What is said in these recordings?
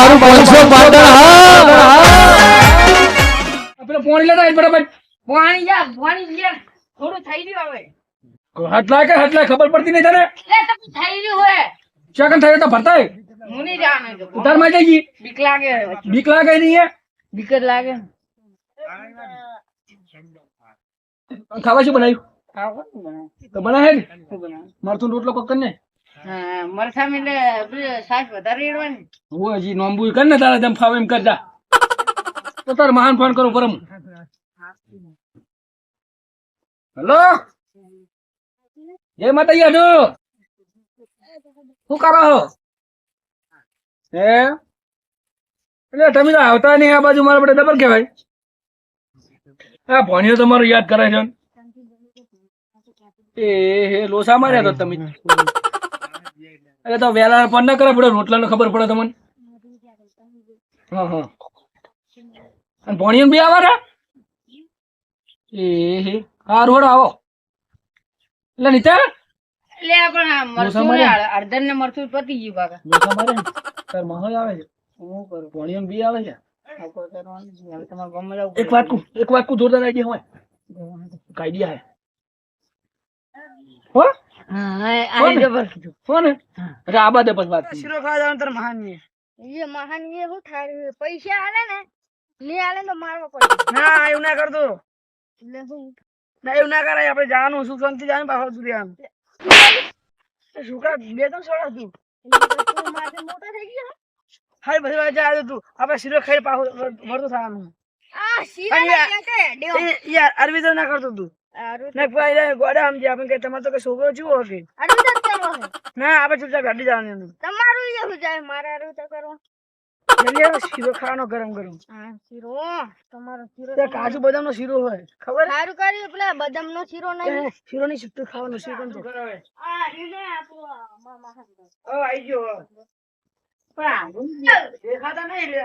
મારું પાંચસો પાટણ હા પેલો ફોન લેતા આય બરાબર પાણી યાર પાણી યાર થોડું થઈ ગયું હવે હટલા કે હટલા ખબર પડતી નહીં તને લે તમે થઈ ગયું હોય સેકન્ડ થાય તો ભરતા હોય. હું નહીં જાણું તો ઉતારમાં જઈ ગઈ બીક લાગે બીક લાગે નહીં બીક જ લાગે ખાવા શું બનાવ્યું ખાવું શું બનાવે? તો બનાવે ને શું બનાવે? મરચું રોટલો કોક કરીને હા તમે આવતા નહીં આ બાજુ, મારા માટે ડબલ કહેવાય. હા ભણ્યો તમારો યાદ કરાય છે. એ, હે લોસા માર્યા તો તમે. અરે તો વેલા ફોન ના કરે પડે રોટલા ખબર પડે તમને. હા હા. અને બી આવે એ હે. હા રોડ આવો. એટલે નીતા એટલે પણ આ મરચું ને અડધન પતી ગયું કાકા મારે તાર મહોલ આવે છે. હું કરું? બી આવે છે? એક વાત કુ એક વાત કુ જોરદાર આઈડિયા હોય. આઈડિયા હે. હો? પૈસા આલે ને નહીં આલે તો મારવા પડે. ના એવું ના કરતો એટલે શું ના એવું ના કરાય આપણે જવાનું સુખ શાંતિ જવાનું પાછળ સુધી આમ છોકરા બે ત્રણ સોળા તું. મોટો થઈ ગયા. હાય બધી વાત જાય તું. આપણે શીરો ખાઈ પાછું મળતું થવાનું. યાર અરવિંદ ના કરતો તું. આરું ને ભાઈ રે ગોડા સમજે આપણે કે તમારે તો કઈ છોકરો ચીવો કે આરું તો કરો છે ના આપણે ચૂપચાપ ગાડી જવાની તમારું એ જાય? મારે આરું તો કરો. શીરો ખાવાનો ગરમ ગરમ. હા શીરો. તમારો શીરો કાજુ બદામ નો શીરો હોય. ખબર? સારું કર્યું પેલા બદામ નો શીરો નહીં. શીરો ની છુટ્ટું ખાવાનું શીરો તો આ રીને આપણું આ ઓ આઈ ગયો પણ આ દેખાતા નહીં રે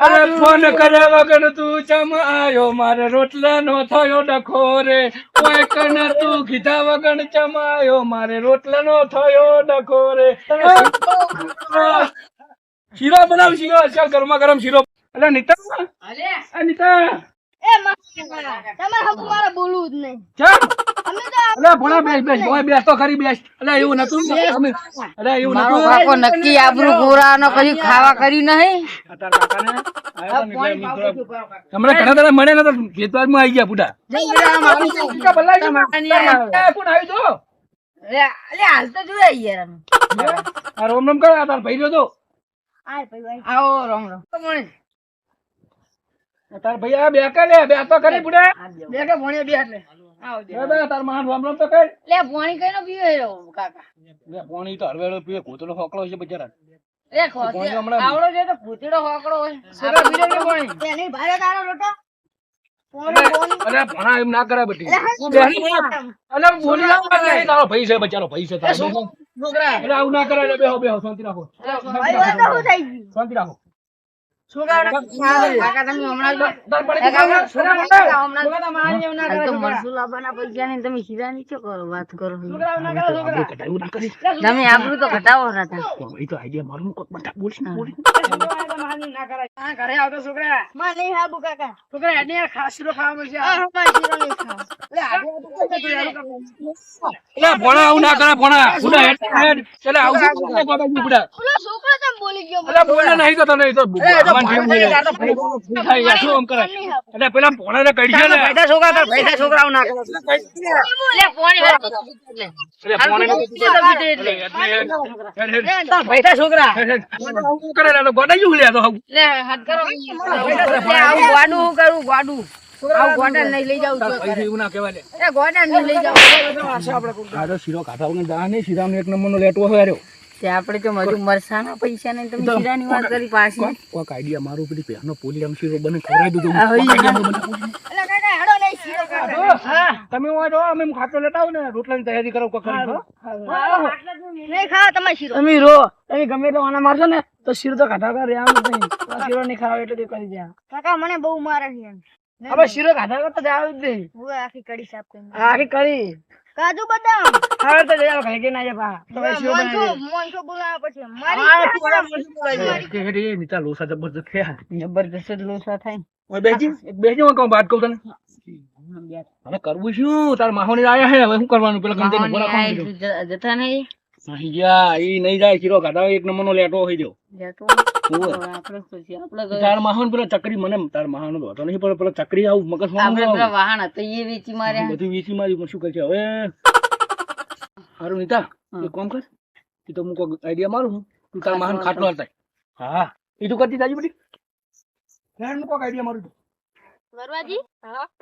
અરે ફોન કર્યા વગર તું ચમ આયો? મારે રોટલા નો થયો ડખો રે કોઈ કને તું કીધા વગર ચમ આયો? મારે રોટલા નો થયો ડખો રે શીરો બનાવ શીરો. ચાલ ગરમા ગરમ શીરો. એટલે નીતા. અલે, નીતા. તમે હમ મારે બોલવું જ નહીં. ચાલ અમે તો અલે ભણા બેસ બેસ ઓય બેસ તો ખરી બેસ. અલે એવું નતું? અમે અલે એવું મારો કાકો નક્કી આબરૂ પૂરાનો કદી ખાવા કરી નહીં. તાર કાકાને હમણાં ઘણા દાડા મળ્યા નતા ભેદભાવમાં આવી ગયા પૂટા? હાલ તો જોયા યાર રોમ રોમ કર, તાર ભાઈ રહ્યો તો. આય ભાઈ ભાઈ. આવો રામ રામ. તાર ભાઈ આ બે કે લે, બે તો કરી પૂટા. બે. કે ભણ્યો બે એટલે. આવો બે બે, તાર માન રોમ રોમ તો કર. લે પાણી કઈનો પીવે છે કાકા? લે, પોણી તો હરવેળો પીવે, કોતરો હોકળો છે બચારા. એ ખોસે. આવડો છે તો ભૂતડો હોકડો હોય. છોકરા પીવે કે પાણી તેની ભારે તારો રોટો અરે, અરે, ભણા એમ ના કરાય બધી. બેહી? બોલી ના પાડે, તારો ભાઈ છે બચારો, ભાઈ છે તારો. છોકરા. અરે, આવું ના કરે બે બેહો, બેહો, શાંતિ રાખો. શાંતિ રાખો. છોકરા તમે કરે, તો ઘટાવો રાતા એ તો આઈડિયા મારું કોક બટા બોલીશ ને બોલી. હા ઘરે આવતો છોકરા. ખાવા મળશે આ હમણાં શીરો નહીં ખાવ એટલે ભણા આવું ના કરે ભણા. હેડ એટલે આવું શું કરે ગોડા ભૂડા છોકરો કેમ બોલી ગયો એટલે બોલે નહીં તો તને તો યાર, શું આમ કરે. એટલે પેલા ભણા ને કઈ છે ને. પૈસા છોકરા તાર પૈસા છોકરાઓ ના કરે. લે પોણી એટલે ભણા એટલે. એટલે પૈસા છોકરા. હેડ. કરે એટલે ગોડા લે તો લે હાથ કરો. આવું ગોડું કરું ગોડું. આવું ગોડા નહીં લઈ જાઉં તાર પૈસા એવું ના કહેવાય એ ગોડા નહીં લઈ જાઉં. આ તો શીરો કાઢા દા નહીં શીરાનો એક નંબરનો લેટવો હોય તે આપણે તો મજુ મરસાના પૈસા નહીં તમે શીરાની વાત કરી પાછી. કોક આઈડિયા મારું પેલી પહેનો પોલી આમ શીરો બને ખવડાવી દીધું. આ હોય. કોક idea માં બને. એટલે કાકા હેડો નહીં શીરો ખાવા હા તમે હોય તો અમે ખાટલો લેતા આવો ને રોટલાની તૈયારી કરો કોક કરી, નહીં ખાવા તમારે શીરો. તમે રો તમે ગમે એટલો આના મારશો ને તો શીરો તો ખાધા કરે નહીં. શીરો નહીં ખાવા એટલે કરી દે. કાકા મને બહુ મારે છે. હવે શીરો ખાધા કરતા જાવ જ નહીં હું આખી કડી સાફ કરી આખી કડી. કાજુ બદામ. હવે તો જાવ ખાઈ કે ના જા પા તો શીરો બનાવી મોનસો બોલાવા પછી. મારી. કે એ નીતા લોસા જબરજસ્ત થયા. જબરજસ્ત લોસા થાય. ઓય બેજી. બેજી હું કહું વાત કહું તને. હવે કરવું શું? તાર માહોની આયા હે. હવે શું કરવાનું? પેલા રાખવાનું જતા નહીં નહીં ઈ નહીં જાય શીરો ખાધા એક નંબરનો લેટો હોય જો ઓવે. તાર માહોન પેલા ચકરી મને તાર મહાન હતો નહીં પણ પેલા ચકરી આવું મગજમાં વાહન હતા એ વેચી માર્યા. બધું વીસી મારી પણ શું કરશે હવે? હારું નીતા એક કામ કર તો હું કોક આઈડિયા મારું હું તું તાર મહાન ખાટલો હતા હા. એ તું કરતી તાજી બધી. હું આઈડિયા મારું છું. વરવાજી?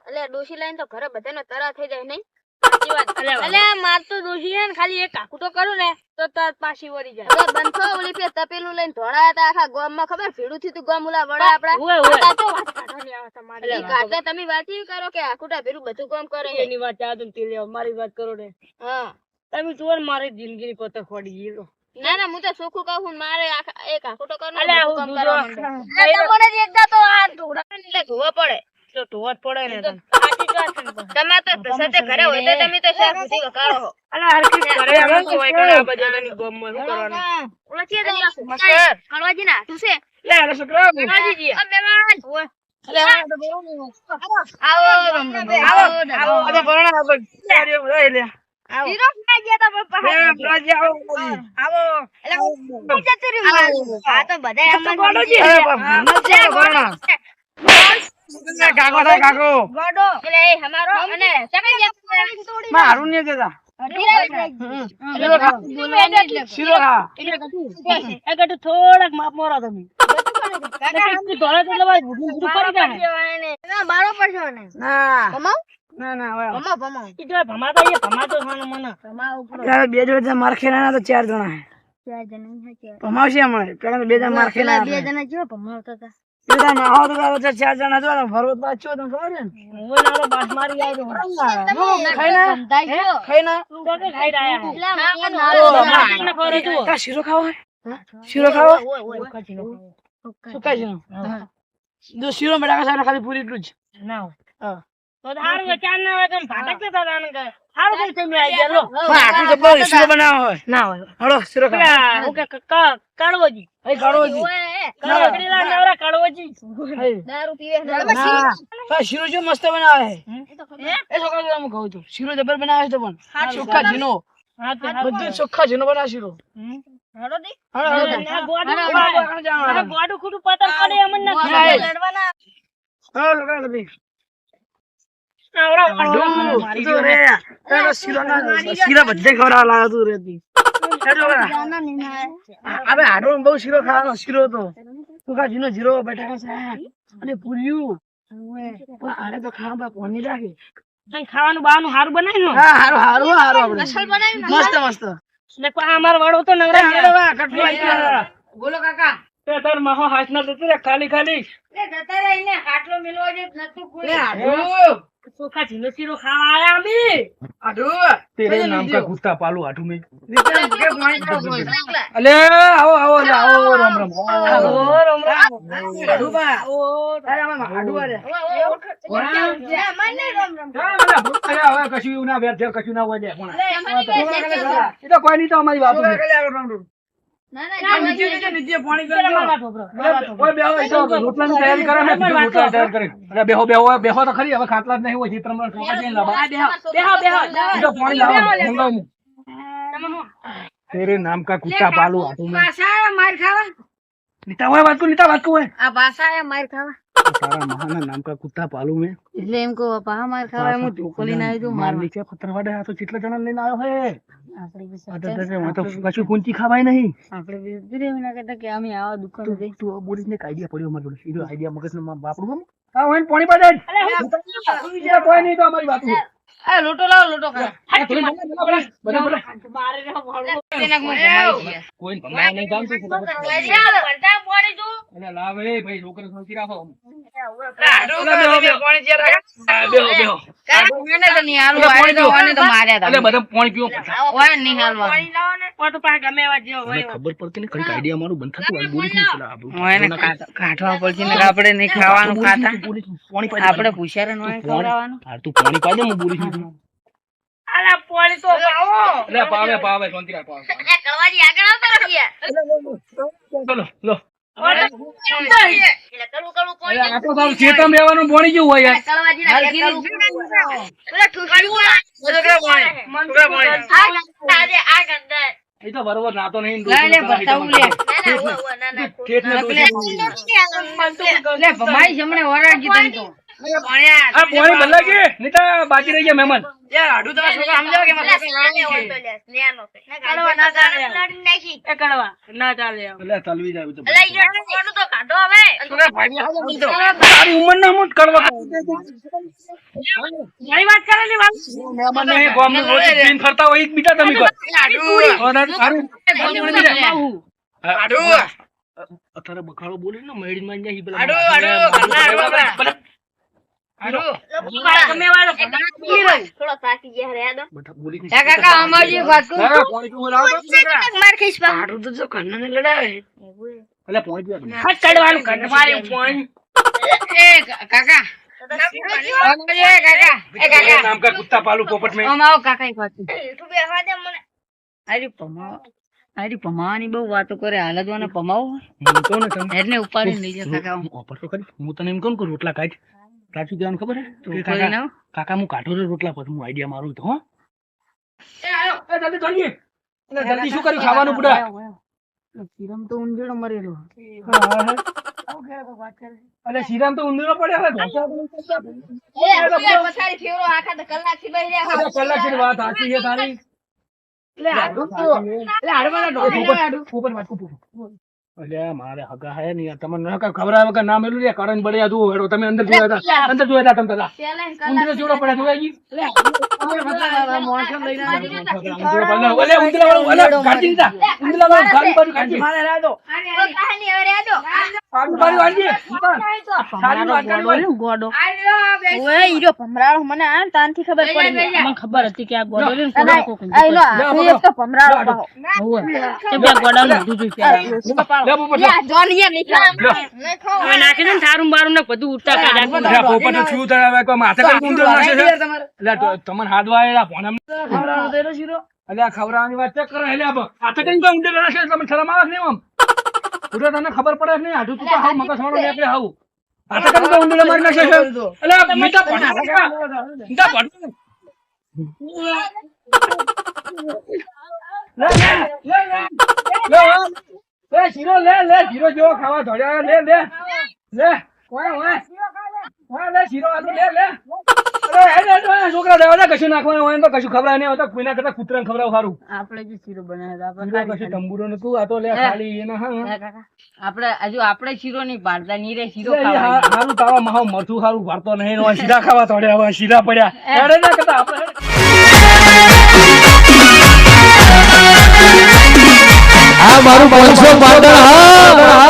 એટલે ડોશી લાઈન તો ઘરે બધાનો તરા થઈ જાય નહીં. એટલે માર તો ડોશી હે ને ખાલી એક કાકુ તો કરું ને તો તાર પાછી વળી જાય. હવે બંધો ઓલી પે તપેલું લઈને ધોળાયા તા આખા ગામમાં ખબર? ભીડું થી તું ગોમ ઉલા વડા આપડા આ તો વાત કાઢવાની આવે તમારી. કાઢતા તમે વાત ઈ કરો કે આકુટા ભીડું બધું કામ કરે એની વાત આ તું તીલે મારી વાત કરો ને. હા. તમે જુઓ મારી જિંદગી ની પોતે ખોડી ગયેલો ના ના હું તો ચોખ્ખું કહું છું, મારે આખા એક આકુટો હું કામ કરવા માંડે. તમને જ એકદા તો આ ઢોળાને એટલે ધોવા પડે. તો ધોવા પડે ને તને. તમે તો સાથે ઘરે હોય તો તમે તો શાક સુધી વઘારો છો. અલા હરખી ઘરે આવું તો હોય કાલે આ બધાની ગમમાં શું કરવાનું? ઓલા છે તો ઓલા કણવાજી ના તું છે? લે, અલા છોકરા, કણવાજી આ બેમાન અલે આ તો બહુ નહીં. આવો કાકો થાય, કાકો. ગોડો. એટલે એ અને મારું થોડાક માપ મારો તમે. ના. પડશો ને. ના. બે જોડે માર તો ચાર જણા હે. ચાર જણા ભમાવશે હમણાં. પેલા બે જણા માર બે જણા જો ભમાવતા હતા. બે જણા નાહો તો તારો તો ચાર જણા જો ભરવો તો પાછો તમને ખબર છે ને? હું નાનો બાસ મારી આવ્યો ખાઈ ના? ખાઈ ના? તું કાકે ખાઈ રહ્યા. હે? પેલા મામા ઓ, નાનો માર. નાનો ખબર હતું. તાર શીરો હે? મેળા સારા ખાલી પૂરી એટલું જ. હા. હા, આખું જબ્બર શીરો બનાવવો હોય. હળો શીરો ખાવો. કાઢોજી. ઓય, એ. દારૂ પીવે છે. શીરો મસ્ત બનાવે એ છોકરા જોડે હું કહું છું. શીરો જબર બનાવે છે પણ. ચોખ્ખા ઝીનો બધું ચોખ્ખા ઝીનો બનાવે શીરો. લડવાના. શીરો લાગે તું રેતી. આપણે આડો બહુ શીરો ખાવાનો શીરો તો ચોખ્ખા ઝીનો જીરો બટાકા શાક અને પૂર્યું પણ આને તો ખાવા પોની લાગે ખાવાનું બાવાનું સારું બનાવ્યું હા હારું હારું હારું આપણે. અસલ બનાવ્યું મસ્ત મસ્ત. ને કોઈ અમાર વાળો તો નવરા. બોલો કાકા. તે તાર માહો હાથના જતો રે ખાલી ખાલી. એ જતા રહીને ખાટલો મિલવા જે નતું કોઈ. આડું. ચોખા ઝીલો શીરો ખાવા આયા અમે આડું. તેરે નામ? કા કુત્તા પાલું આઠું મેં. અલે આવો આવો આવો રામ રામ આવો. આડું બા. અરે આમાં આડું રમ રમ. હા, બધા ભૂત થયા, કશું ના વેર કશું ના હોય બે. એ તો કોઈ નહીં તો અમારી વાત બેહો, બેહો બેહો તો ખરી હવે ખાટલા જ નહીં હોય મંગાવું. તેરે નામ કા કુત્તા પાલુ આઠું માર ખાવા. નીતા હોય વાત કર નીતા વાત હોય આ ભાષા માર ખાવા. તારા મહાના નામ કા કુત્તા પાલું મેં. એટલે એમ કહો પા માર ખાવા હું ધોકો લઈને આવ્યો છું માર નીચે પથ્થર વાડે આ તો કેટલા જણા લઈને આવ્યો હે. આપણે બી આ તો તો હું તો કશું કુંચી ખાવાય નહીં. આપણે બી ઉતરી એમ કહેતા કે અમે આવા દુકાન તું તું આ બોલીને એક આઈડિયા પડ્યો અમારી સીધો આઈડિયા મગજનો માં બાપડું હમ હા હોય ને પાણી પાડે જ. બીજા કોઈ નહીં તો અમારી વાત આ લોટો લાવો લોટો કોઈ લાવ એ ભાઈ છોકરા રાખો. ખબર પડતી ને કંઈક આઈડિયા મારું બંધ થતું બોલી કાઢવા પડશે ને આપણે નહીં ખાવાનું ખાતા. આપણે પૂછ્યા ને તું પાણી પાઈ હું બોલી શું આલા પાણી તો પાવો. અલ્યા પાવે પાવે શાંતિ રાખ પાવે આગળ આવતા નથી યાર. લો એટલે કડવું કડવું પાણી અલ્યા, આ તો તારું ખેતરમાં રહેવાનું પાણી જેવું હોય એ તો બરોબર નાતો નહીં લે, લે, બતાવું લે. ના ના ઉવા, ઉવા, ના ના ખેતને લે, ભમાઈ જમણે હમણાં ગીધું તો. નહીં તો બાકી રહી ગયા મહેમાન ફરતા હોય બીજા તમે અત્યારે બખાડો બોલે ને મેળી માં જાય પમાવ આરી પમાવાની બહુ વાતો કરે હાલત હાલદવાને પમાવો એટલે ઉપાડી લઈ જા હું તો કરી હું તને એમ કોણ કરું? રોટલા કાઢ સાચું જવાનું ખબર હે? કાકા કાકા હું કાઢો રોટલા પર હું આઈડિયા મારું તો હો. એ આયો એ જલ્દી જલ્દી એટલે જલ્દી શું કર્યું? ખાવાનું બુડા શિરમ તો ઊંધેડો મરેલો. અરે શ્રીરામ તો ઊંધો પડે હવે. પછાડી ફેરો આખા તો કલાકથી બેહી રહ્યા કલાકની વાત સાચી છે તારી. ઉપર વાત ઉપર અલ્યા મારે હગા હે નહીં. તમને નકર ખબર આવે કે નામ એલું રે? કરણ બળ્યા તું હેડો તમે અંદર જોયા હતા. અંદર જોયા હતા તમે દાદા ઉંદર જોડો પડે જોયા ઓલે કાઢી દીધા ઊંધલા વાળું ગાડી બાજુ ગાડી બાજુ કાઢી. ખબર હતી કે આ ગોડો ને નાખી ને થારું બારું ને બધું ઉડતા તમને હાથ વાળેલા ફોન ખવડાવવાની વાત ચેક કરો એટલે આ તો કઈ ઊંધો તમે શરમ આવે આમ? પૂરો તને ખબર પડે નહીં. હાથું તું તો હાવ મગજ વાળો નીકળે હાવ. હાથે કરીને કોઈ ઊંધો મારી નાખે છે. એટલે આ મીઠા પડા મીઠા પડ. લે લે લે લે લે. લે શીરો લે લે શીરો જેવો ખાવા ધોડ્યા લે લે લે. કોઈ હોય હા લે શીરો આલુ લે લે. લે તો છોકરા દેવા કશું નાખવાનું હોય તો કશું ખવડાય નહીં હોતા કોઈના કરતા કૂતરાને ખવડાવ સારું. આપણે જે શીરો બનાવ્યા કશું તંબુરો નતું આ તો લે ખાલી એના હા આપણે હજુ આપણે શીરો નહીં પાડતા નીરે શીરો લે, એ ખાવા હા- હારું તારા માહો મરચું સારું વાળતો નહીં શીરા ખાવા તોડ્યા હવે શીરા પડ્યા. અરે ના કરતા આપણે આ મારું પાંચસો પાટણ હા